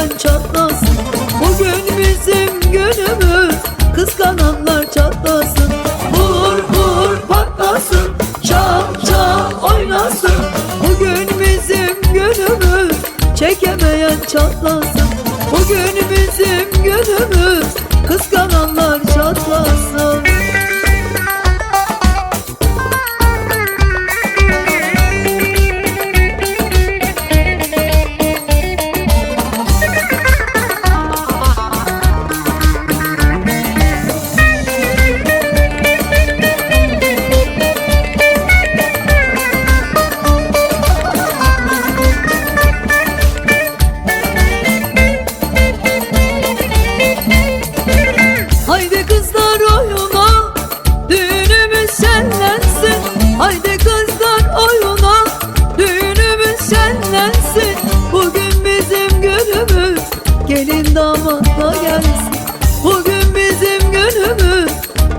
Çekemeyen çatlasın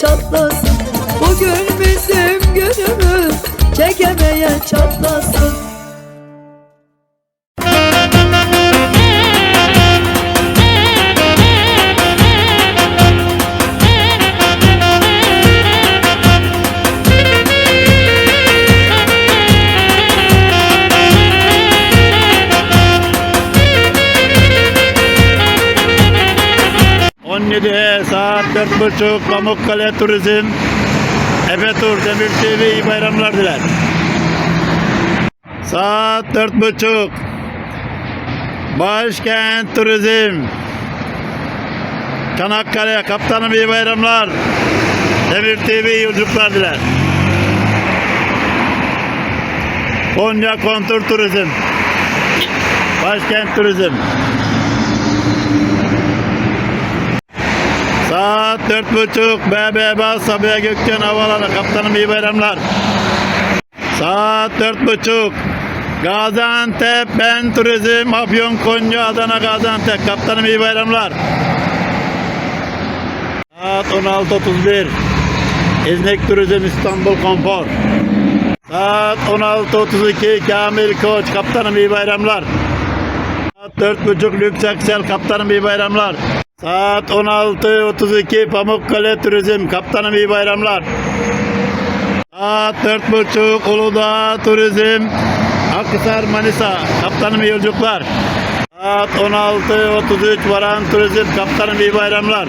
çatlasın. Bugün bizim günümüz çekemeye çatlasın ...17 saat 4.30 Pamukkale Turizm... ...Efe Tur Demir TV iyi bayramlar diler. Saat 4.30 Başkent Turizm... ...Çanakkale Kaptanım iyi bayramlar... ...Demir TV iyi yolculuklar diler. Konya Kontur Turizm... Başkent Turizm... Saat dört buçuk BBB Sabiha Gökçen Havaalanı Kaptanım iyi bayramlar. Saat dört buçuk Gaziantep Ben Turizm Afyon Konya Adana Gaziantep Kaptanım iyi bayramlar. Saat 16.31 İznik Turizm İstanbul Konfor. Saat 16.32 Kamil Koç Kaptanım iyi bayramlar. Saat 4.30 Lüks Aksel Kaptanım iyi bayramlar. Saat 16.32 Pamukkale Turizm Kaptanım iyi bayramlar. Saat 4.30 Uludağ Turizm Akhisar Manisa Kaptanım iyi yolculuklar. Saat 16.33 Varan Turizm Kaptanım iyi bayramlar.